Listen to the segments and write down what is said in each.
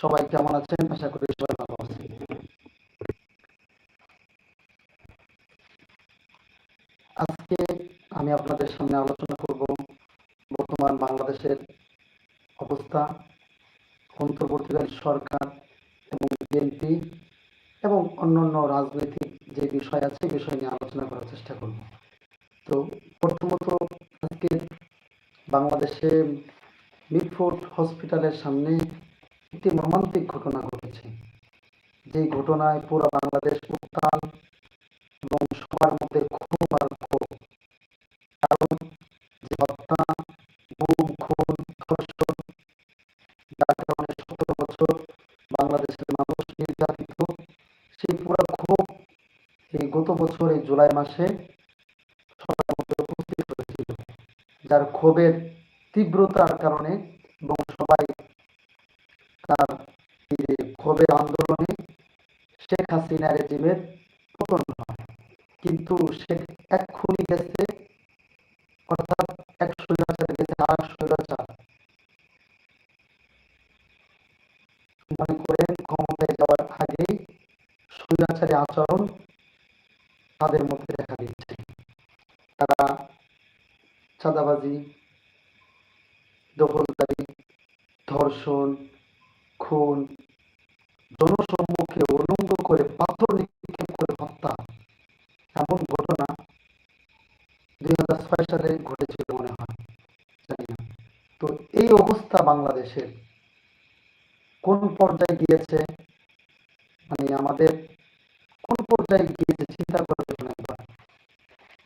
সবাই কেমন আছেন? আশা করি সবাই ভালো আছেন। আজকে আমি আপনাদের সামনে আলোচনা করব বর্তমান বাংলাদেশের অবস্থা, অন্তর্বর্তীকালীন সরকার এবং বিএনপি এবং অন্যান্য রাজনৈতিক যে বিষয় আছে বিষয় নিয়ে আলোচনা করার চেষ্টা করব। তো প্রথমত আজকে বাংলাদেশে মিটফোর্ড হসপিটালের সামনে একটি মর্মান্তিক ঘটনা ঘটেছে। যে ঘটনায় পুরো বাংলাদেশ উত্তাল এবং সবার মধ্যে ক্ষোভ। কারণ যে হত্যা, গুম, খুন, ধর্ষণ, যার কারণে সতেরো বছর বাংলাদেশের মানুষ নির্যাতিত, সেই পুরো ক্ষোভ এই গত বছর এই জুলাই মাসে সবার মধ্যে উপস্থিত হয়েছিল, যার ক্ষোভের তীব্রতার কারণে তার এই ক্ষোভের আন্দোলনে শেখ হাসিনা রেজিমের পতন হয়। কিন্তু শেখ এক্ষুনি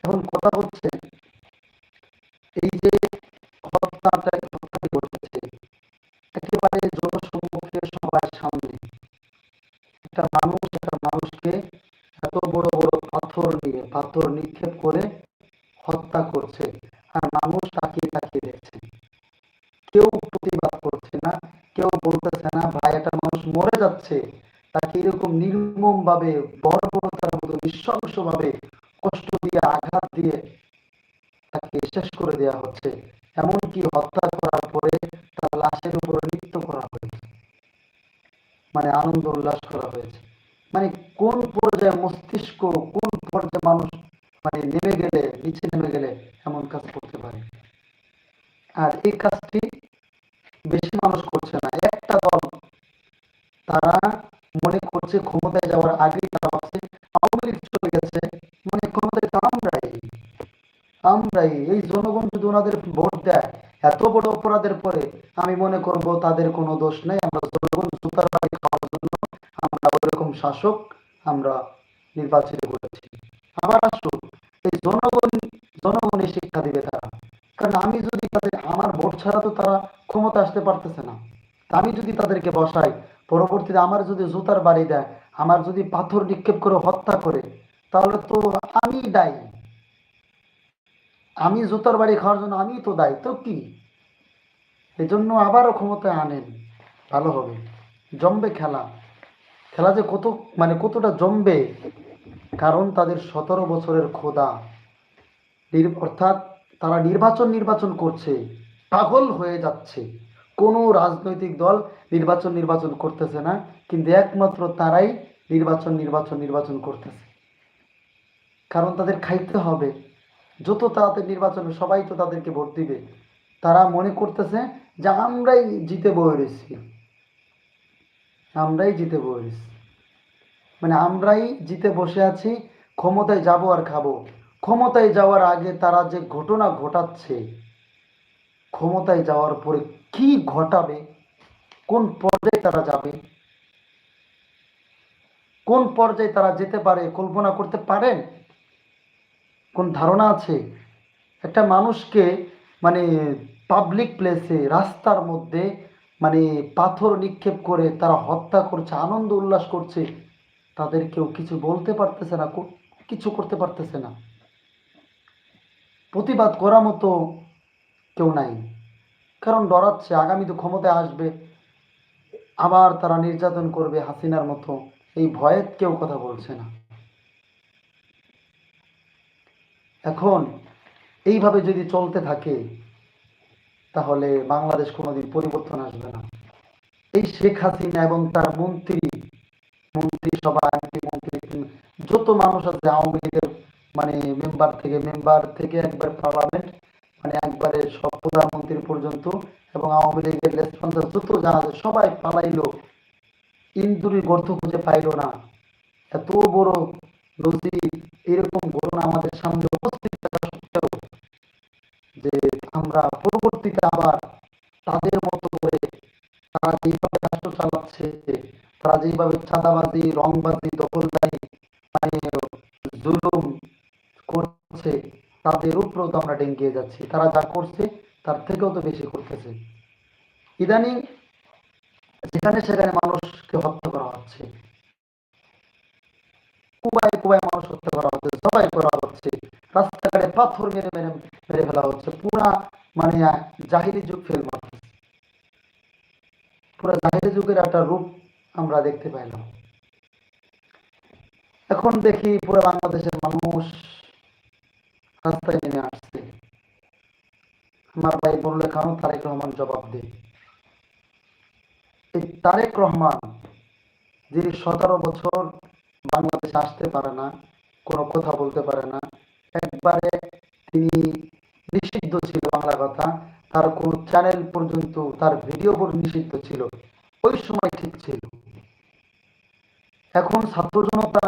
এখন কথা হচ্ছে হচ্ছে এমনকি হত্যা করার পরে তার লাশের উপরে নৃত্য করা হয়েছে। মানে আনন্দ উল্লাস করা হয়েছে। মানে কোন পর্যায়ে মস্তিষ্ক, কোন পর্যায়ে মানুষ মানে নেমে গেলে, নিচে নেমে গেলে এমন কাজ করতে পারে? আর এই কাজটি বেশি মানুষ করছে না। একটা দল তারা মনে করছে ক্ষমতায় যাওয়ার আগেই তারা ভাবছে আওয়ামী লীগ চলে গেছে। মানে আমরাই আমরাই এই জনগণ যদি ওনাদের ভোট দেয়, এত বড় অপরাধের পরে আমি মনে করব তাদের কোনো দোষ নেই। আমরা জনগণ জুতার বাড়ি খাওয়ার জন্য আমরা ওরকম শাসক আমরা নির্বাচিত করেছি। আবার আসুক এই জনগণ, জনগণই শিক্ষা দিবে তারা। কারণ আমি যদি তাদের, আমার ভোট ছাড়া তো তারা ক্ষমতা আসতে পারতেছে না। আমি যদি তাদেরকে বসাই, পরবর্তীতে আমার যদি জুতার বাড়ি দেয়, আমার যদি পাথর নিক্ষেপ করে হত্যা করে, তাহলে তো আমি দায়ী। আমি জুতার বাড়ি খাওয়ার জন্য আমি তো দায়ী, তো কি? এই জন্য আবারও ক্ষমতায় আনেন, ভালো হবে। জমবে খেলা। খেলা যে কত মানে কতটা জমবে, কারণ তাদের সতেরো বছরের খোদা। অর্থাৎ তারা নির্বাচন নির্বাচন করছে, পাগল হয়ে যাচ্ছে। কোনো রাজনৈতিক দল নির্বাচন নির্বাচন করতেছে না, কিন্তু একমাত্র তারাই নির্বাচন নির্বাচন নির্বাচন করতেছে। কারণ তাদের খাইতে হবে। যত তাড়াতাড়ি নির্বাচন সবাই তো তাদেরকে ভোট দিবে। তারা মনে করতেছে যে আমরাই জিতে বয়ে রয়েছি। আমরাই জিতে বয়ে রয়েছি। মানে আমরাই জিতে বসে আছি, ক্ষমতায় যাব আর খাব। ক্ষমতায় যাওয়ার আগে তারা যে ঘটনা ঘটাচ্ছে, ক্ষমতায় যাওয়ার পরে কি ঘটাবে, কোন পর্যায়ে তারা যাবে, কোন পর্যায়ে তারা যেতে পারে, কল্পনা করতে পারেন? কোন ধারণা আছে? একটা মানুষকে মানে পাবলিক প্লেসে রাস্তার মধ্যে মানে পাথর নিক্ষেপ করে তারা হত্যা করছে, আনন্দ উল্লাস করছে, তাদের কেউ কিছু বলতে পারতেছে না কিছু করতে পারতেছে না। প্রতিবাদ করার মতো কেউ নাই। কারণ ডরাচ্ছে, আগামী তো ক্ষমতায় আসবে, আবার তারা নির্যাতন করবে হাসিনার মতো। এই ভয়ে কেউ কথা বলছে না। এখন এইভাবে যদি চলতে থাকে, তাহলে বাংলাদেশ কোনোদিন পরিবর্তন আসবে না। এই শেখ হাসিনা এবং তার মন্ত্রী মন্ত্রী সভা মন্ত্রী যত মানুষ আছে আওয়ামী লীগের মানে মেম্বার থেকে মেম্বার থেকে একবার পার্লামেন্ট মানে একবারে সব প্রধানমন্ত্রী পর্যন্ত এবং আওয়ামী লীগের রেসপন্সার যত যারা আছে সবাই পালাইলো। ইন্দুরি গর্ত খুঁজে পাইলো না। এত বড় নদী এরকম ঘটনা আমাদের সামনে উপস্থিত সত্ত্বেও যে আমরা পরবর্তীতে আবার তাদের মতো করে তারা যেভাবে রাষ্ট্র চালাচ্ছে, তারা যেভাবে চাঁদাবাজি, রংবাজি, দখলদারি মানে জুলুম করছে, তাদের উপরেও তো আমরা ডেঙ্গিয়ে যাচ্ছি। তারা যা করছে, তার থেকেও তো বেশি করতেছে। ইদানিং যেখানে সেখানে মানুষকে হত্যা করা হচ্ছে। মানুষ হত্যা করা হচ্ছে করা হচ্ছে, রাস্তাঘাটে পাথর মেরে মেরে মেরে ফেলা হচ্ছে, পুরা মানে জাহিরি যুগ ফেল মারতেছে পুরা জাহিরি যুগের একটা রূপ আমরা দেখতে পাইলাম। এখন দেখি পুরো বাংলাদেশের মানুষ রাস্তায় নেমে আসছে। আমার ভাই বললে, কেন তারেক রহমান জবাব দেয় এই তারেক রহমান, যিনি সতেরো বছর বাংলাদেশে আসতে পারে না, কোনো কথা বলতে পারে না। একবারে তিনি নিষিদ্ধ ছিল বাংলা কথা। তার কোনো চ্যানেল পর্যন্ত, তার ভিডিও পর নিষিদ্ধ ছিল। ওই সময় ঠিক ছিল। এখন ছাত্র জনতা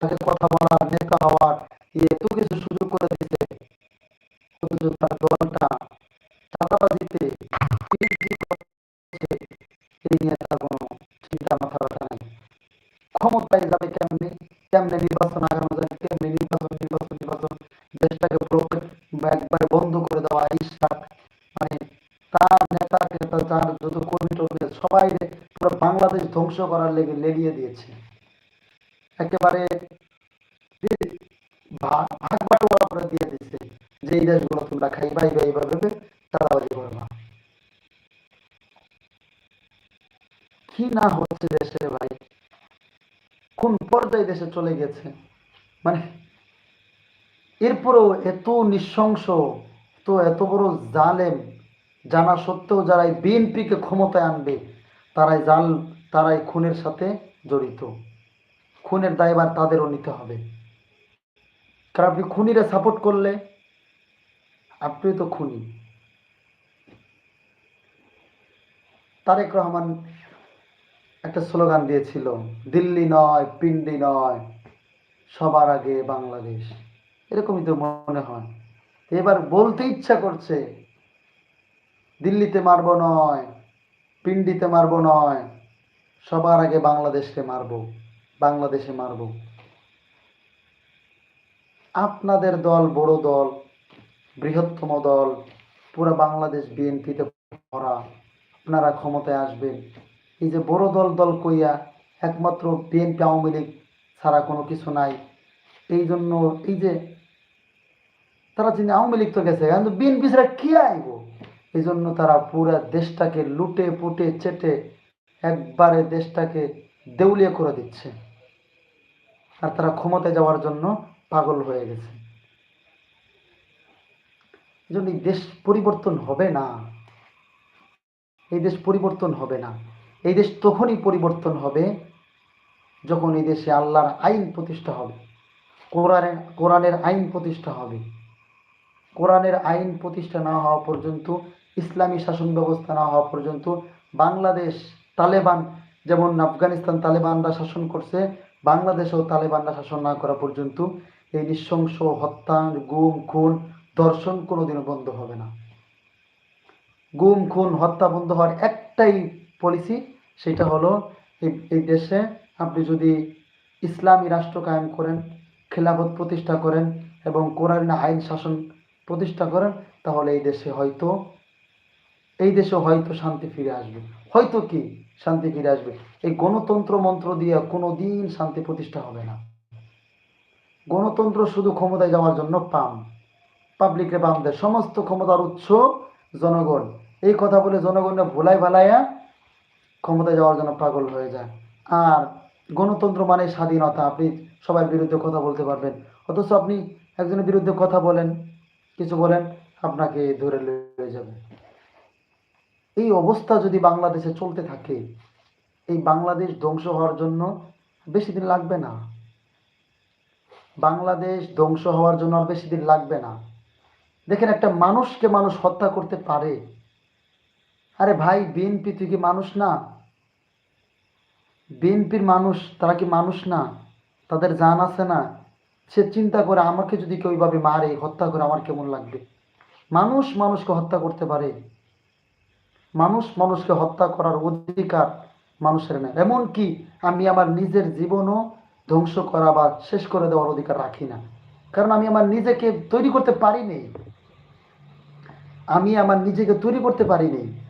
তাকে কথা বলার, নেতা হওয়ার এত কিছু এরপরেও এত নৃশংস, তো এত বড় জালেম, জানা সত্ত্বেও যারা বিএনপিকে ক্ষমতায় আনবে, তারাই জাল, তারাই খুনের সাথে জড়িত। খুনের দায়ভার তাদেরও নিতে হবে। কারণ আপনি খুনিরা সাপোর্ট করলে আপনি তো খুনি। তারেক রহমান একটা স্লোগান দিয়েছিল, দিল্লি নয় পিন্ডি নয়, সবার আগে বাংলাদেশ। এরকমই তো মনে হয়। এবার বলতে ইচ্ছা করছে, দিল্লিতে মারবো নয়, পিন্ডিতে মারবো নয়, সবার আগে বাংলাদেশকে মারবো, বাংলাদেশে মারবো। আপনাদের দল বড় দল, বৃহত্তম দল, পুরো বাংলাদেশ বিএনপিতে ভরা, আপনারা ক্ষমতায় আসবেন। এই যে বড় দল দল কইয়া একমাত্র বিএনপি আওয়ামী লীগ ছাড়া কোনো কিছু নাই। এই জন্য এই যে তারা চিনি আওয়ামী লীগ তো গেছে, কিন্তু বিএনপি ছাড়া কি আইব? এই জন্য তারা পুরা দেশটাকে লুটে, পুটে, চেটে একবারে দেশটাকে দেউলিয়া করে দিচ্ছে। আর তারা ক্ষমতায় যাওয়ার জন্য পাগল হয়ে গেছে। এই এই দেশ পরিবর্তন হবে না। এই দেশ পরিবর্তন হবে না। এই দেশ তখনই পরিবর্তন হবে যখন এই দেশে আল্লাহর আইন প্রতিষ্ঠা হবে। কোরআনের কোরআনের আইন প্রতিষ্ঠা হবে। কোরআনের আইন প্রতিষ্ঠা না হওয়া পর্যন্ত, ইসলামী শাসন ব্যবস্থা না হওয়া পর্যন্ত বাংলাদেশ তালেবান, যেমন আফগানিস্তান তালেবানরা শাসন করছে, বাংলাদেশেও তালেবানরা শাসন না করা পর্যন্ত এই নৃশংস হত্যা, গুম, খুন, ধর্ষণ কোনোদিনও বন্ধ হবে না। গুম, খুন, হত্যা বন্ধ হওয়ার একটাই পলিসি সেটা হলো এই এই দেশে আপনি যদি ইসলামী রাষ্ট্র কায়েম করেন, খেলাফত প্রতিষ্ঠা করেন এবং কোরআন আইন শাসন প্রতিষ্ঠা করেন, তাহলে এই দেশে হয়তো, এই দেশে হয়তো শান্তি ফিরে আসবে। হয়তো কি শান্তি ফিরে আসবে? এই গণতন্ত্র মন্ত্র দিয়ে কোনো দিন শান্তি প্রতিষ্ঠা হবে না। গণতন্ত্র শুধু ক্ষমতায় যাওয়ার জন্য পাম। পাবলিকরে পাম দেয়। সমস্ত ক্ষমতার উৎস জনগণ। এই কথা বলে জনগণকে ভোলাই ভালাইয়া ক্ষমতায় যাওয়ার জন্য পাগল হয়ে যায়। আর গণতন্ত্র মানে স্বাধীনতা। আপনি সবার বিরুদ্ধে কথা বলতে পারবেন। অথচ আপনি একজনের বিরুদ্ধে কথা বলেন কিছু বলেন, আপনাকে ধরে লয়ে যাবে। এই অবস্থা যদি বাংলাদেশে চলতে থাকে, এই বাংলাদেশ ধ্বংস হওয়ার জন্য বেশি দিন লাগবে না। বাংলাদেশ ধ্বংস হওয়ার জন্য আর বেশি দিন লাগবে না। দেখেন একটা মানুষকে মানুষ হত্যা করতে পারে। আরে ভাই, বিএনপি তুই কি মানুষ না? বিএনপির মানুষ, তারা কি মানুষ না? তাদের জান আছে না? সে চিন্তা করে আমাকে যদি কেউ ওইভাবে মারে, হত্যা করে আমার কেমন লাগবে? মানুষ মানুষকে হত্যা করতে পারে। মানুষ মানুষকে হত্যা করার অধিকার মানুষের নেই। এমনকি আমি আমার নিজের জীবনও ধ্বংস করা বা শেষ করে দেওয়ার অধিকার রাখি না। কারণ আমি আমার নিজেকে তৈরি করতে পারিনি আমি আমার নিজেকে তৈরি করতে পারিনি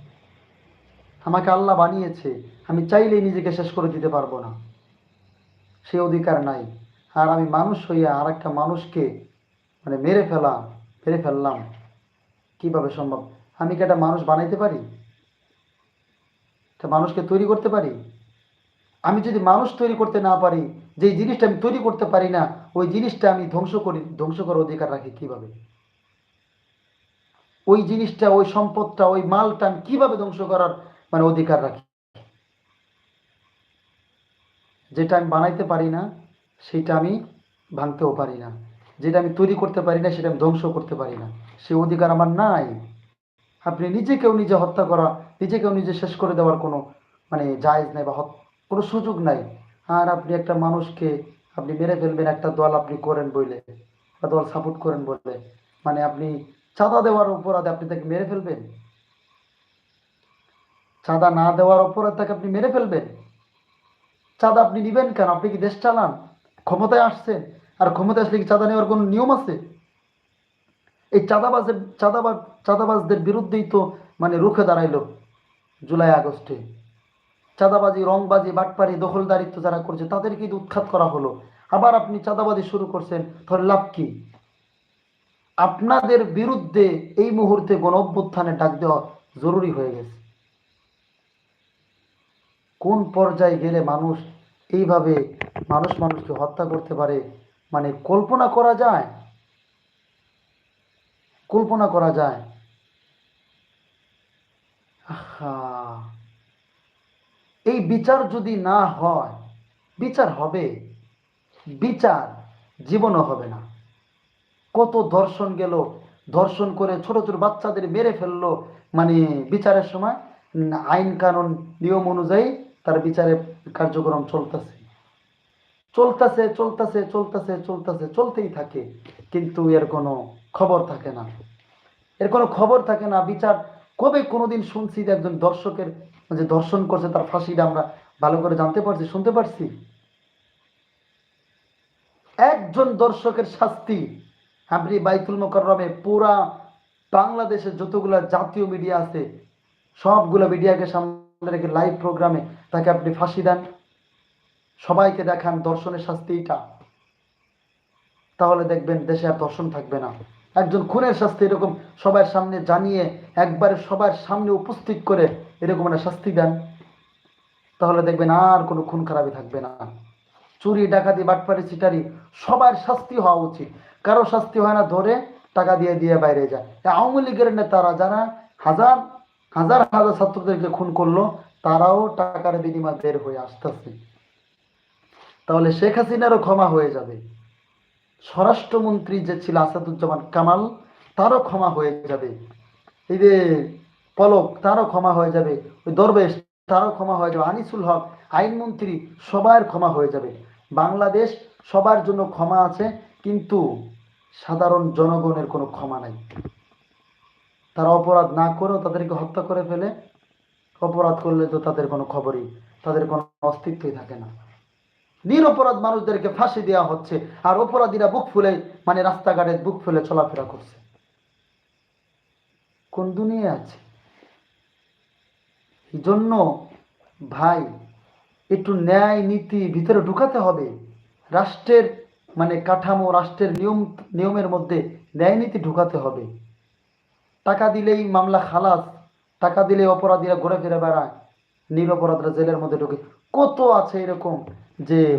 আমাকে আল্লাহ বানিয়েছে। আমি চাইলেই নিজেকে শেষ করে দিতে পারব না। সে অধিকার নাই। আর আমি মানুষ হইয়া আর একটা মানুষকে মানে মেরে ফেলা মেরে ফেললাম। কীভাবে সম্ভব? আমি কি একটা মানুষ বানাইতে পারি? একটা মানুষকে তৈরি করতে পারি? আমি যদি মানুষ তৈরি করতে না পারি, যেই জিনিসটা আমি তৈরি করতে পারি না, ওই জিনিসটা আমি ধ্বংস করি, ধ্বংস করার অধিকার রাখি কীভাবে? ওই জিনিসটা, ওই সম্পদটা, ওই মালটা আমি কীভাবে ধ্বংস করার মানে অধিকার রাখি? যেটা আমি বানাইতে পারি না সেটা আমি ভাঙতেও পারি না। যেটা আমি তৈরি করতে পারি না, সেটা আমি ধ্বংস করতে পারি না। সে অধিকার আমার নাই। আপনি নিজেকেও নিজে হত্যা করা, নিজেকেও নিজে শেষ করে দেওয়ার কোনো মানে জায়েজ নাই বা কোনো সুযোগ নাই। আর আপনি একটা মানুষকে আপনি মেরে ফেলবেন, একটা দল আপনি করেন বলে একটা দল সাপোর্ট করেন বলে মানে আপনি চাঁদা দেওয়ার অপরাধে আপনি তাকে মেরে ফেলবেন? চাঁদা না দেওয়ার অপরাধ তাকে আপনি মেরে ফেলবেন? চাঁদা আপনি নিবেন কেন? আপনি কি দেশ চালান? ক্ষমতায় আসছেন, আর ক্ষমতায় আসলে কি চাঁদা নেওয়ার কোনো নিয়ম আছে? এই চাঁদাবাজের চাঁদাবাজ চাঁদাবাজদের বিরুদ্ধেই তো মানে রুখে দাঁড়াইলো জুলাই, আগস্টে। চাঁদাবাজি, রংবাজি, বাটপারি, দখলদারিত্ব যারা করছে, তাদেরকে উৎখাত করা হলো। আবার আপনি চাঁদাবাজি শুরু করছেন, তাহলে লাভ কি? আপনাদের বিরুদ্ধে এই মুহূর্তে গণ অভ্যুত্থানে ডাক দেওয়া জরুরি হয়ে গেছে। কোন পর্যায়ে গেলে মানুষ এইভাবে মানুষ মানুষকে হত্যা করতে পারে মানে কল্পনা করা যায়। কল্পনা করা যায়। এই বিচার যদি না হয়, বিচার হবে। বিচার জীবনও হবে না। কত দর্শন গেল, ধর্ষণ করে ছোট ছোট বাচ্চাদের মেরে ফেলল মানে বিচারের সময় আইন কানুন, নিয়ম অনুযায়ী তার বিচারের কার্যক্রম চলতেছে। চলতেছে চলতেছে চলতেছে চলতেছে, চলতেই থাকে। কিন্তু এর কোনো খবর থাকে না। এর কোনো খবর থাকে না, বিচার কবে কোনোদিন শুনছি যে একজন দর্শকের যে দর্শন করছে, তার ফাঁসিটা আমরা ভালো করে জানতে পারছি, শুনতে পারছি? একজন দর্শকের শাস্তি আপনি বাইতুল মোকাররমে পুরা বাংলাদেশের যতগুলা জাতীয় মিডিয়া আছে, সবগুলো মিডিয়াকে সামনে রেখে লাইভ প্রোগ্রামে তাকে আপনি ফাঁসি দেন। সবাইকে দেখান, দর্শনের শাস্তি এটা তাহলে দেখবেন দেশে আর দর্শন থাকবে না। একজন খুনের শাস্তি এরকম সবার সামনে জানিয়ে একবারে সবার সামনে উপস্থিত করে এরকম একটা শাস্তি দেন, তাহলে দেখবেন আর কোনো খুন খারাপই থাকবে না। চুরি, ডাকাতি বাটপারি চিটারি সবার শাস্তি হওয়া উচিত। কারও শাস্তি হয় না, ধরে টাকা দিয়ে দিয়ে বাইরে যায়। আওয়ামী লীগের নেতারা যারা হাজার হাজার হাজার ছাত্রদেরকে খুন করল, তারাও টাকার বিনিময়ে বের হয়ে আসতেছে। তাহলে শেখ হাসিনারও ক্ষমা হয়ে যাবে। স্বরাষ্ট্রমন্ত্রী যে ছিল আসাদুজ্জামান কামাল, তারও ক্ষমা হয়ে যাবে। এই যে পলক, তারও ক্ষমা হয়ে যাবে। ওই দরবেশ, তারও ক্ষমা হয়ে যাবে। আনিসুল হক, আইনমন্ত্রী, সবার ক্ষমা হয়ে যাবে। বাংলাদেশ সবার জন্য ক্ষমা আছে, কিন্তু সাধারণ জনগণের কোনো ক্ষমা নাই। তারা অপরাধ না করেও তাদেরকে হত্যা করে ফেলে। অপরাধ করলে তো তাদের কোনো খবরই, তাদের কোনো অস্তিত্বই থাকে না। নিরপরাধ মানুষদেরকে ফাঁসি দেওয়া হচ্ছে, আর অপরাধীরা বুক ফুলে মানে রাস্তাঘাটে বুক ফুলে চলাফেরা করছে। কোন দুনিয়া আছে? এই জন্য ভাই, একটু ন্যায় নীতি ভিতরে ঢুকাতে হবে। রাষ্ট্রের মানে কাঠামো, রাষ্ট্রের নিয়ম, নিয়মের মধ্যে ন্যায় নীতি ঢুকাতে হবে। টাকা দিলেই মামলা খালাস, টাকা দিলে অপরাধীরা ঘুরে ফিরে বেড়ায়, নিরপরাধরা জেলের মধ্যে ঢুকে। কত আছে এরকম? যে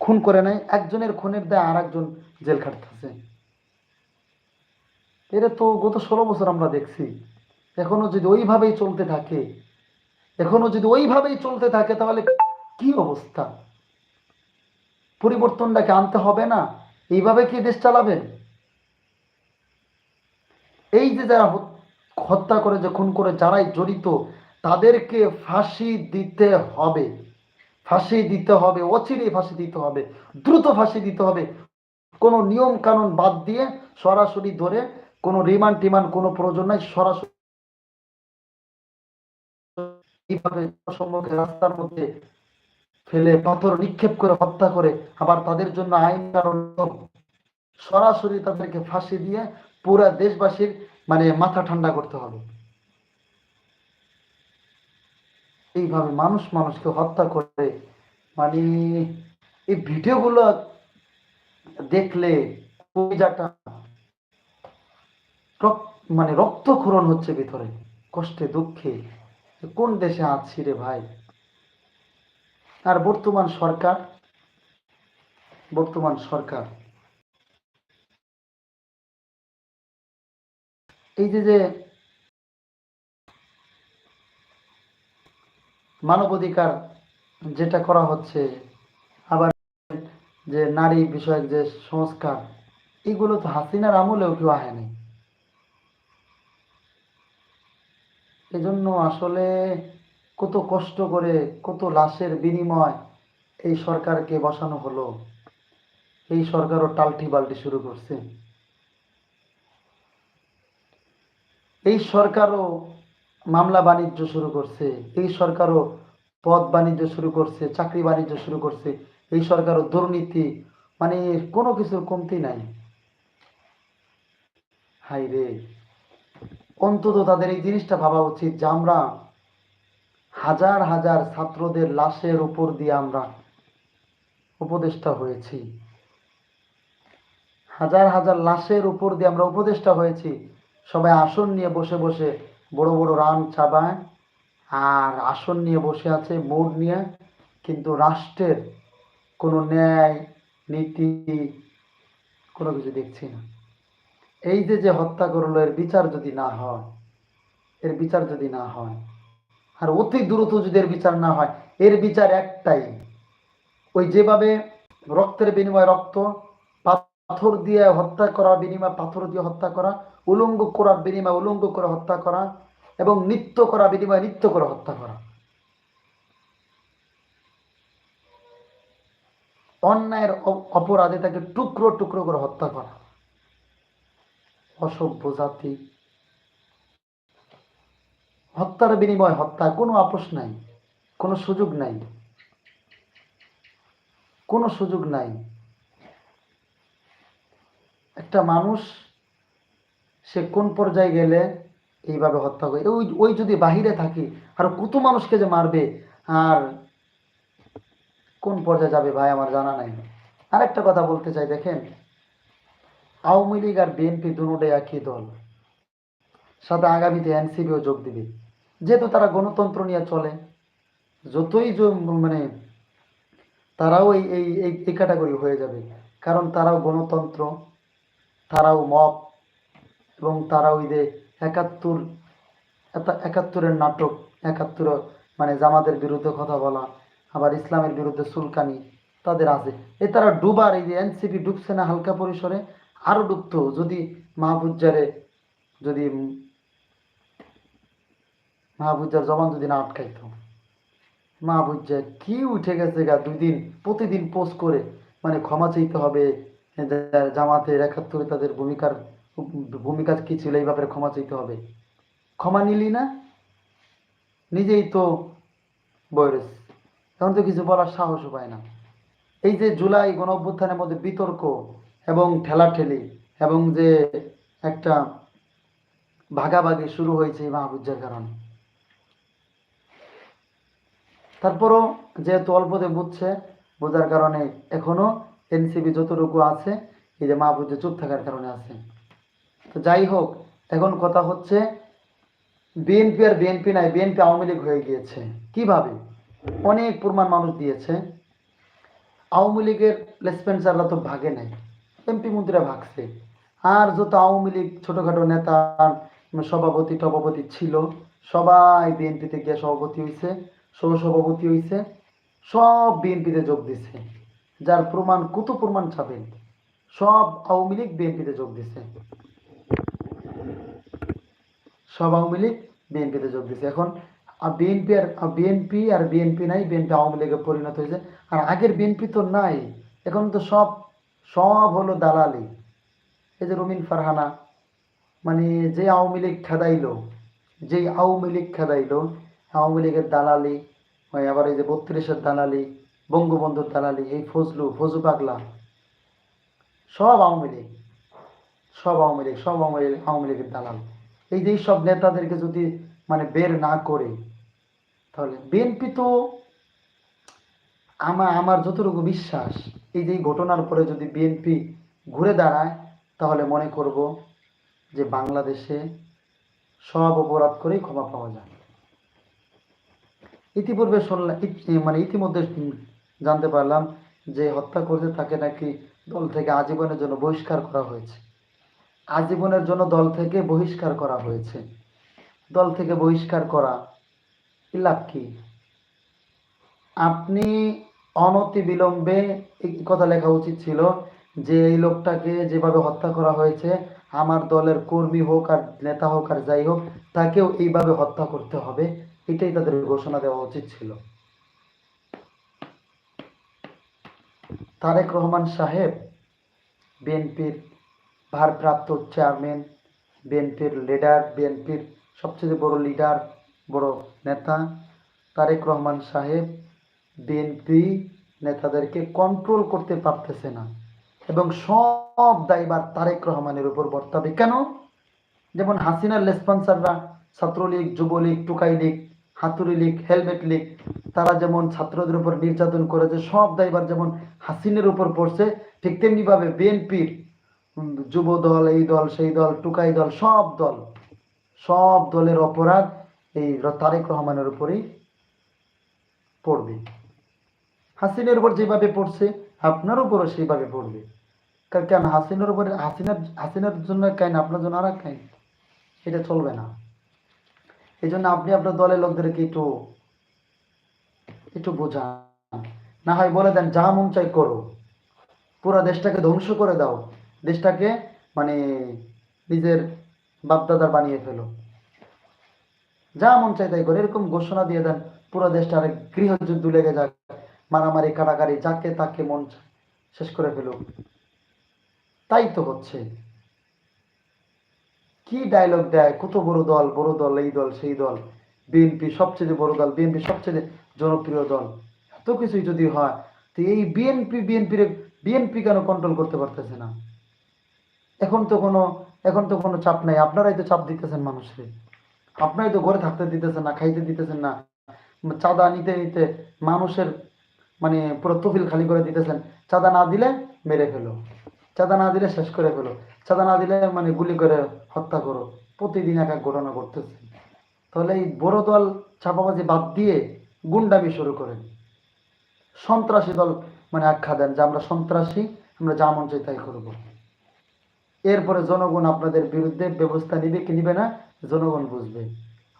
খুন করে নেয় একজনের খুনের দেয় আর একজন জেল খাটতেছে। এটা তো গত ষোলো বছর আমরা দেখছি। এখনও যদি ওইভাবেই চলতে থাকে, এখনও যদি ওইভাবেই চলতে থাকে, তাহলে কি অবস্থা? পরিবর্তনটাকে আনতে হবে না? এইভাবে কি দেশ চালাবেন এই যে যারা হত্যা করে, যে খুন করে, যারাই জড়িত, তাদেরকে ফাঁসি দিতে হবে। ফাঁসি দিতে হবে অচিরে ফাঁসি দিতে হবে, দ্রুত ফাঁসি দিতে হবে। কোনো নিয়ম কানুন বাদ দিয়ে সরাসরি ধরে কোনো রিমান্ড টিমান্ড কোনো প্রয়োজন নাই, সরাসরি রাস্তার মধ্যে ফেলে পাথর নিক্ষেপ করে হত্যা করে আবার তাদের জন্য আইন কানুন সরাসরি তাদেরকে ফাঁসি দিয়ে পুরা দেশবাসীর মানে মাথা ঠান্ডা করতে হবে। এইভাবে মানুষ মানুষকে হত্যা করে। মানে এই ভিডিওগুলো দেখলে কলিজাটা রক- মানে রক্তক্ষরণ হচ্ছে ভিতরে, কষ্টে, দুঃখে। কোন দেশে আছি রে ভাই? আর বর্তমান সরকার বর্তমান সরকার। এই যে যে মানবাধিকার যেটা করা হচ্ছে, আবার যে নারী বিষয়ক যে সংস্কার, এগুলো তো হাসিনার আমলেও কেউ আহেনি। এজন্য আসলে কত কষ্ট করে, কত লাশের বিনিময় এই সরকারকে বসানো হলো। এই সরকারও টালটি বাল্টি শুরু করছে। এই সরকারও মামলা বাণিজ্য শুরু করছে, এই সরকারও পদ বাণিজ্য শুরু করছে, চাকরি বাণিজ্য শুরু করছে, এই সরকারও দুর্নীতি মানে কোনো কিছুর কমতি নাই। হাই রে, অন্তত তাদের এই জিনিসটা ভাবা উচিত যে আমরা হাজার হাজার ছাত্রদের লাশের উপর দিয়ে আমরা উপদেষ্টা হয়েছি। হাজার হাজার লাশের উপর দিয়ে আমরা উপদেষ্টা হয়েছি। সবাই আসন নিয়ে বসে বসে বড় বড় রান চাবায় আর আসন নিয়ে বসে আছে, মোড় নিয়ে। কিন্তু রাষ্ট্রের কোনো ন্যায় নীতি, কোনো কিছু দেখছি না। এই যে যে হত্যা করল, এর বিচার যদি না হয়, এর বিচার যদি না হয়, আর অতি দ্রুত যদি এর বিচার না হয়, এর বিচার একটাই। ওই যেভাবে রক্তের বিনিময়ে রক্ত পাথর দিয়ে হত্যা করা, বিনিময়ে পাথর দিয়ে হত্যা করা, উলঙ্গ করার বিনিময়ে উলঙ্গ করে হত্যা করা এবং নৃত্য করা বিনিময়ে নৃত্য করে হত্যা করা। অন্যায়ের অপরাধে তাকে টুকরো টুকরো করে হত্যা করা। অসভ্য জাতি। হত্যার বিনিময় হত্যা, কোনো আপোষ নাই, কোনো সুযোগ নাই, কোনো সুযোগ নাই। একটা মানুষ, সে কোন পর্যায়ে গেলে এইভাবে হত্যা করে? ওই ওই যদি বাহিরে থাকি, আর কত মানুষকে যে মারবে? আর কোন পর্যায়ে যাবে ভাই আমার জানা নাই। আর একটা কথা বলতে চাই, দেখেন, আওয়ামী লীগ আর বিএনপি দুটোই একই দল। সাথে আগামীতে এনসিপিও যোগ দিবে। যেহেতু তারা গণতন্ত্র নিয়ে চলে, যতই মানে তারাও এই এই এই এই ক্যাটাগরি হয়ে যাবে। কারণ তারাও গণতন্ত্র। তারাও মব এবং তারাও যে একাত্তর একাত্তরের নাটক, একাত্তর মানে জামাতের বিরুদ্ধে কথা বলা, আবার ইসলামের বিরুদ্ধে সুলকানি তাদের আছে। এ তারা ডুবার এই যে এনসিপি ডুবছে না হালকা পরিসরে, আরও ডুবতো, যদি মাহবুজারে যদি মাহবুজার জবান যদি না আটকাইত। মাহবুজা কি উঠে গেছে গা দুই দিন, প্রতিদিন পোস্ট করে মানে ক্ষমা চাইতে হবে জামাতের একাত্তরে তাদের ভূমিকার ভূমিকা কি ছিল এই ব্যাপারে ক্ষমা চাইতে হবে। ক্ষমা নিলি না, নিজেই তো বয়স এখন তো কিছু বলার সাহসও পায় না। এই যে জুলাই গণ অভ্যুত্থানের মধ্যে বিতর্ক এবং ঠেলাঠেলি এবং যে একটা ভাগাভাগি শুরু হয়েছে এই মাহবুজ্জার কারণে। তারপরও যেহেতু অল্পতে বুঝছে, বোঝার কারণে এখনও এনসিবি যতটুকু আছে, এই যে মাহবুজ্জা চুপ থাকার কারণে আছে। তো যাই হোক, এখন কথা হচ্ছে বিএনপি আর বিএনপি নাই বিএনপি আওয়ামী লীগ হয়ে গিয়েছে। কীভাবে? অনেক প্রমাণ মানুষ দিয়েছে। আওয়ামী লীগের লেসপেন্সাররা তো ভাগে নাই এমপি মন্ত্রীরা ভাগছে। আর যত আওয়ামী লীগ ছোটখাটো নেতা সভাপতি টভাপতি ছিল, সবাই বিএনপিতে গিয়ে সভাপতি হয়েছে সহ সভাপতি হয়েছে সব বিএনপিতে যোগ দিছে। যার প্রমাণ কত প্রমাণ ছাপেন। সব আওয়ামী লীগ বিএনপিতে যোগ দিছে। সব আওয়ামী লীগ বিএনপিতে যোগ দিছে। এখন, আর বিএনপি আর বিএনপি আর বিএনপি নাই, বিএনপি আওয়ামী লীগে পরিণত হয়েছে। আর আগের বিএনপি তো নাই, এখন তো সব সব হলো দালালি। এই যে রুমিন ফারহানা মানে যে আওয়ামী লীগ খেদাইলো যেই আওয়ামী লীগ খেদাইলো আওয়ামী লীগের দালালি আবার এই যে বত্রিশের দালালি বঙ্গবন্ধুর দালালি, এই ফজলু ফজু পাগলা, সব আওয়ামী লীগ, সব আওয়ামী লীগ, সব আওয়ামী আওয়ামী লীগের দালাল। এই যে সব নেতাদেরকে যদি মানে বের না করে, তাহলে বিএনপি তো আমার আমার যতটুকু বিশ্বাস, এই যে ঘটনার পরে যদি বিএনপি ঘুরে দাঁড়ায়, তাহলে মনে করব যে বাংলাদেশে সব অপরাধ করেই ক্ষমা পাওয়া যায়। ইতিপূর্বে শুনলাম মানে ইতিমধ্যে জানতে পারলাম যে হত্যা করতে তাকে নাকি দল থেকে আজীবনের জন্য বহিষ্কার করা হয়েছে। আজীবনের জন্য দল থেকে বহিষ্কার করা হয়েছে। দল থেকে বহিষ্কার করা লাভ কি? আপনি অনতি বিলম্বে কথা লেখা উচিত ছিল যে, এই লোকটাকে যেভাবে হত্যা করা হয়েছে, আমার দলের কর্মী হোক আর নেতা হোক আর যাই হোক, তাকেও এইভাবে হত্যা করতে হবে, এটাই তাদের ঘোষণা দেওয়া উচিত ছিল। তারেক রহমান সাহেব, বিএনপির ভারপ্রাপ্ত চেয়ারম্যান, বিএনপির লিডার বিএনপির সবচেয়ে বড় লিডার বড় নেতা তারেক রহমান সাহেব, বিএনপি নেতাদেরকে কন্ট্রোল করতে পারতেছে না। এবং সব দায়ভার তারেক রহমানের উপর বর্তাবে। কেন? যেমন হাসিনার লেসপন্সাররা ছাত্রলীগ, যুবলীগ টুকাই লীগ হাতুড়ি লীগ হেলমেট লীগ, তারা যেমন ছাত্রদের উপর নির্যাতন করেছে, সব দায়ভার যেমন হাসিনের উপর পড়ছে, ঠিক তেমনিভাবে বিএনপির যুব দল এই দল, সেই দল, টুকাই দল, সব দল, সব দলের অপরাধ এই তারেক রহমানের উপরেই পড়বে। হাসিনের উপর যেভাবে পড়ছে, আপনার উপরও সেইভাবে পড়বে। কারণ কেন হাসিনের উপরে হাসিনার হাসিনার জন্য কেন, আপনার জন্য আর এক এটা চলবে না। এই জন্য আপনি আপনার দলের লোকদেরকে একটু একটু বোঝান। না হয় বলে দেন, যা মন চাই করো। পুরো দেশটাকে ধ্বংস করে দাও। দেশটাকে মানে নিজের বাপদাদার বানিয়ে ফেলো। যা মন চাই তাই করে। এরকম ঘোষণা দিয়ে দেন, পুরো দেশটা আরেক গৃহযুদ্ধ লেগে যাক। মারামারি কাটাকারি যাকে তাকে মন শেষ করে ফেলুক। তাই তো হচ্ছে। কি ডায়লগ দেয়? কত বড় দল? বড় দল, এই দল, সেই দল। বিএনপি সবচেয়ে বড় দল, বিএনপি সবচেয়ে জনপ্রিয় দল। এত কিছুই যদি হয়, তো এই বিএনপি, বিএনপির, বিএনপি কেন কন্ট্রোল করতে পারতেছে না? এখন তো কোনো, এখন তো কোনো চাপ নাই। আপনারাই তো চাপ দিতেছেন মানুষকে। আপনারাই তো ঘরে থাকতে দিতেছেন না, খাইতে দিতেছেন না। চাঁদা নিতে নিতে মানুষের মানে পুরো তফিল খালি করে দিতেছেন। চাঁদা না দিলে মেরে ফেলো। চাঁদা না দিলে শেষ করে ফেলো। চাঁদা না দিলে মানে গুলি করে হত্যা করো। প্রতিদিন এক এক ঘটনা ঘটতেছে। তাহলে এই বড় দল চাপাবাজি বাদ দিয়ে গুন্ডামি শুরু করেন। সন্ত্রাসী দল মানে আখ্যা দেন যে, আমরা সন্ত্রাসী, আমরা যা মন চাই তাই করব। এরপরে জনগণ আপনাদের বিরুদ্ধে ব্যবস্থা নিবে কি নিবে না, জনগণ বুঝবে।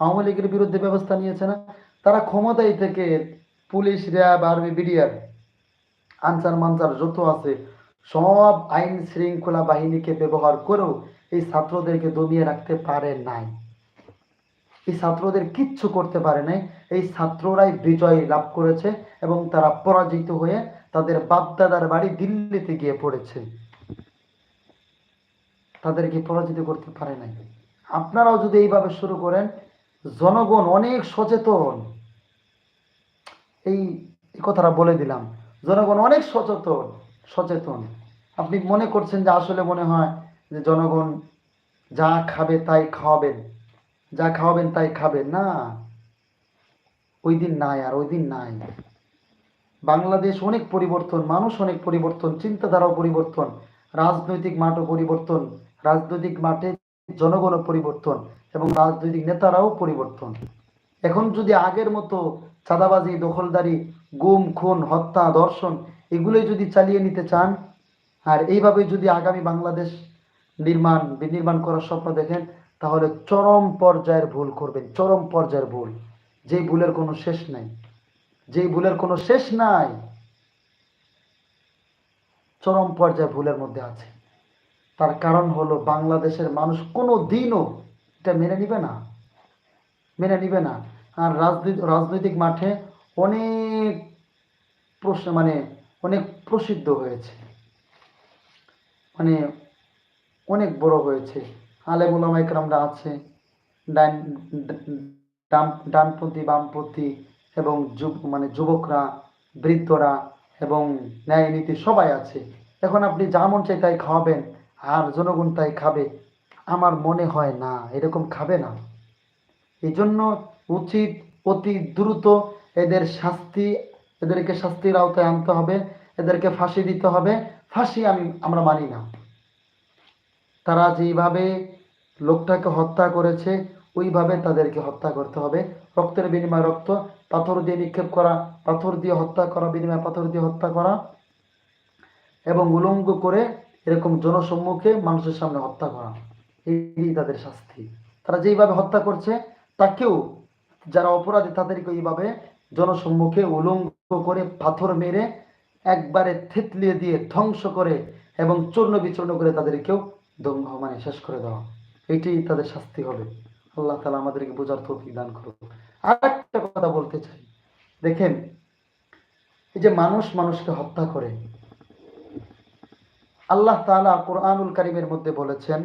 আওয়ামী লীগের বিরুদ্ধে ব্যবস্থা নিয়েছে না। তারা ক্ষমতায় থেকে police, RAB, army, BDR Ansar Manasara যত আছে সব আইন শৃঙ্খলা বাহিনীকে ব্যবহার করেও এই ছাত্রদেরকে দমিয়ে রাখতে পারে নাই। এই ছাত্রদের কিচ্ছু করতে পারে নাই। এই ছাত্ররাই বিজয় লাভ করেছে এবং তারা পরাজিত হয়ে তাদের বাপদাদার বাড়ি দিল্লিতে গিয়ে পড়েছে। তাদেরকে পরাজিত করতে পারে নাই। আপনারাও যদি এইভাবে শুরু করেন, জনগণ অনেক সচেতন। এই কথাটা বলে দিলাম। জনগণ অনেক সচেতন। সচেতন। আপনি মনে করছেন যে আসলে মনে হয় যে জনগণ যা খাবে তাই খাওয়াবেন। যা খাওয়াবেন তাই খাবেন। না, ওই দিন নাই আর ওই দিন নাই। বাংলাদেশ অনেক পরিবর্তন, মানুষ অনেক পরিবর্তন, চিন্তাধারাও পরিবর্তন, রাজনৈতিক মাঠও পরিবর্তন, রাজনৈতিক মাঠে জনগণও পরিবর্তন এবং রাজনৈতিক নেতারাও পরিবর্তন। এখন যদি আগের মতো চাঁদাবাজি, দখলদারি, গুম, খুন, হত্যা, ধর্ষণ এগুলোই যদি চালিয়ে নিতে চান, আর এইভাবে যদি আগামী বাংলাদেশ নির্মাণ, বিনির্মাণ করার স্বপ্ন দেখেন, তাহলে চরম পর্যায়ের ভুল করবেন, চরম পর্যায়ের ভুল। যেই ভুলের কোনো শেষ নাই, যেই ভুলের কোনো শেষ নাই, চরম পর্যায়ে ভুলের মধ্যে আছে। তার কারণ হলো বাংলাদেশের মানুষ কোনো দিনও এটা মেনে নিবে না, মেনে নিবে না। আর রাজনীতি, রাজনৈতিক মাঠে অনেক প্রশ্ন মানে অনেক প্রসিদ্ধ হয়েছে। মানে অনেক বড় হয়েছে। আলেম ওলামা একরামরা আছে। ডান, ডান- ডানপন্থী, বামপন্থী এবং যুব মানে যুবকরা, বৃদ্ধরা এবং ন্যায় নীতি সবাই আছে। এখন আপনি যা মন চাই তাই খাওয়াবেন, আর জনগণ তাই খাবে। আমার মনে হয় না, এরকম খাবে না। এই জন্য উচিত অতি দ্রুত এদের শাস্তি এদেরকে শাস্তির আওতায় আনতে হবে, এদেরকে ফাঁসি দিতে হবে। ফাঁসি আমি, আমরা মানি না। তারা যেইভাবে লোকটাকে হত্যা করেছে, ওইভাবে তাদেরকে হত্যা করতে হবে। রক্তের বিনিময়ে রক্ত, পাথর দিয়ে নিক্ষেপ করা, পাথর দিয়ে হত্যা করা, বিনিময়ে পাথর দিয়ে হত্যা করা এবং উলঙ্গ করে এরকম জনসম্মুখে মানুষের সামনে হত্যা করা। এই তাদের শাস্তি। তারা যেইভাবে হত্যা করছে, তাকেও যারা অপরাধী তাদেরকে এইভাবে জনসম্মুখে উলঙ্গ করে পাথর মেরে একবারে থেতলিয়ে দিয়ে ধ্বংস করে এবং চূর্ণ বিচূর্ণ করে তাদেরকেও দম্ভ মানে শেষ করে দেওয়া। এইটাই তাদের শাস্তি হবে। আল্লাহ তালা আমাদেরকে বোঝার তৌফিক দান করুক। আর একটা কথা বলতে চাই। দেখেন, এই যে মানুষ মানুষকে হত্যা করে, আল্লাহ তাআলা কোরআনুল কারিমের মধ্যে বলেছেন,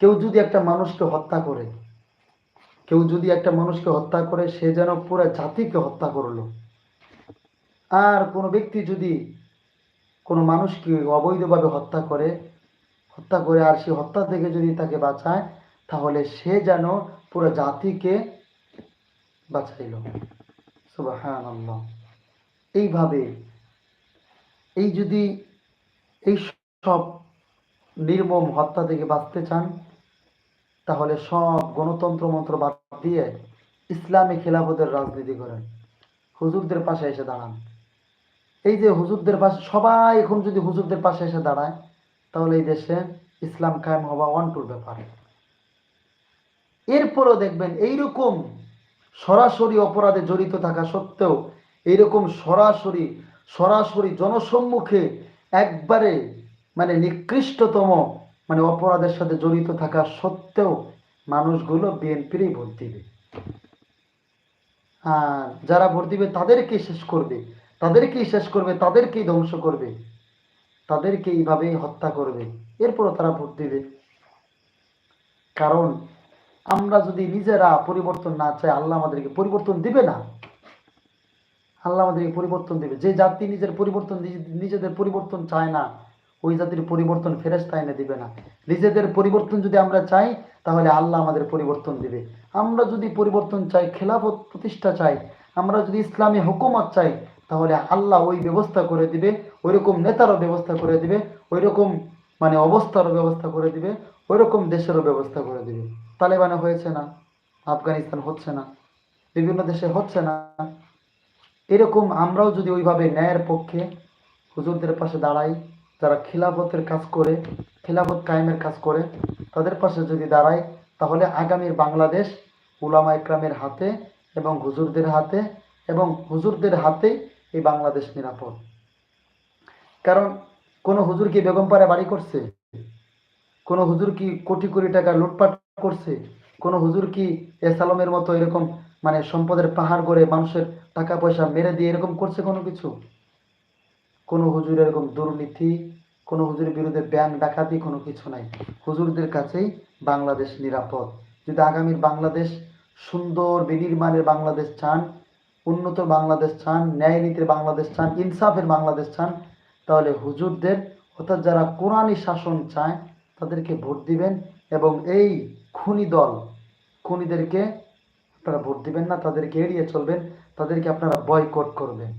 কেউ যদি একটা মানুষকে হত্যা করে কেউ যদি একটা মানুষকে হত্যা করে, সে যেন পুরো জাতিকে হত্যা করল। আর কোনো ব্যক্তি যদি কোনো মানুষকে অবৈধভাবে হত্যা করে হত্যা করে আর সে হত্যা থেকে যদি তাকে বাঁচায়, তাহলে সে যেন পুরো জাতিকে বাঁচাইল। সুবহানাল্লাহ। এইভাবে এই যদি এই সব নির্মম হত্যা থেকে বাঁচতে চান তাহলে সব গণতন্ত্র মন্ত্র বাদ দিয়ে ইসলামী খেলাফতের রাজনীতি করেন। হুজুরদের পাশে এসে দাঁড়ান। এই যে হুজুরদের পাশে, সবাই এখন যদি হুজুরদের পাশে এসে দাঁড়ায়, তাহলে এই দেশে ইসলাম কায়েম হওয়া ওয়ান টুর ব্যাপার। এরপরও দেখবেন এইরকম সরাসরি অপরাধে জড়িত থাকা সত্ত্বেও এইরকম সরাসরি সরাসরি জনসম্মুখে একবারে মানে নিকৃষ্টতম মানে অপরাধের সাথে জড়িত থাকা সত্ত্বেও মানুষগুলো বিএনপিরই ভোট দিবে। আর যারা ভোট দিবে তাদেরকেই শেষ করবে, তাদেরকেই শেষ করবে, তাদেরকেই ধ্বংস করবে তাদেরকে এইভাবেই হত্যা করবে, এরপরও তারা ভোট দিবে। কারণ আমরা যদি নিজেরা পরিবর্তন না চাই, আল্লাহ আমাদেরকে পরিবর্তন দিবে না। আল্লাহ আমাদেরকে পরিবর্তন দিবে। যে জাতি নিজের পরিবর্তন নিজে- নিজেদের পরিবর্তন চায় না ওই জাতির পরিবর্তন ফেরেস্তা এনে দিবে না। নিজেদের পরিবর্তন যদি আমরা চাই, তাহলে আল্লাহ আমাদের পরিবর্তন দিবে। আমরা যদি পরিবর্তন চাই, খেলাফত প্রতিষ্ঠা চাই, আমরা যদি ইসলামী হুকুমত চাই, তাহলে আল্লাহ ওই ব্যবস্থা করে দিবে ওই রকম নেতারও ব্যবস্থা করে দিবে ওই রকম মানে অবস্থারও ব্যবস্থা করে দিবে ওই রকম দেশেরও ব্যবস্থা করে দিবে। তালেবানে হয়েছে না? আফগানিস্তান হচ্ছে না? বিভিন্ন দেশে হচ্ছে না? এরকম আমরাও যদি ওইভাবে ন্যায়ের পক্ষে হুজুরদের পাশে দাঁড়াই যারা খিলাফতের কাজ করে, খিলাফত কায়েমের কাজ করে, তাদের পাশে যদি দাঁড়াই তাহলে আগামীর বাংলাদেশ উলামা ইকরামের হাতে এবং হুজুরদের হাতে এবং হুজুরদের হাতে এই বাংলাদেশ নিরাপদ। কারণ কোনো হুজুর কি বেগমপাড়া বাড়ি করছে? কোনো হুজুর কি কোটি কোটি টাকা লুটপাট করছে? কোনো হুজুর কি এসালমের মতো এরকম মানে সম্পদের পাহাড় করে মানুষের টাকা পয়সা মেরে দিয়ে এরকম করছে কোনো কিছু? কোনো হুজুর এরকম দুর্নীতি, কোনো হুজুরের বিরুদ্ধে ব্যাংক ডাকাতি কোনো কিছু নাই। হুজুরদের কাছেই বাংলাদেশ নিরাপদ। যদি আগামীর বাংলাদেশ সুন্দর বিনির্মাণের বাংলাদেশ চান, উন্নত বাংলাদেশ চান, ন্যায় নীতির বাংলাদেশ চান, ইনসাফের বাংলাদেশ চান, তাহলে হুজুরদের, অর্থাৎ যারা কোরআনী শাসন চায়, তাদেরকে ভোট দিবেন এবং এই খুনি দল, খুনিদেরকে আপনারা ভোট দিবেন না, তাদেরকে এড়িয়ে চলবেন, তাদেরকে আপনারা বয়কট করবেন।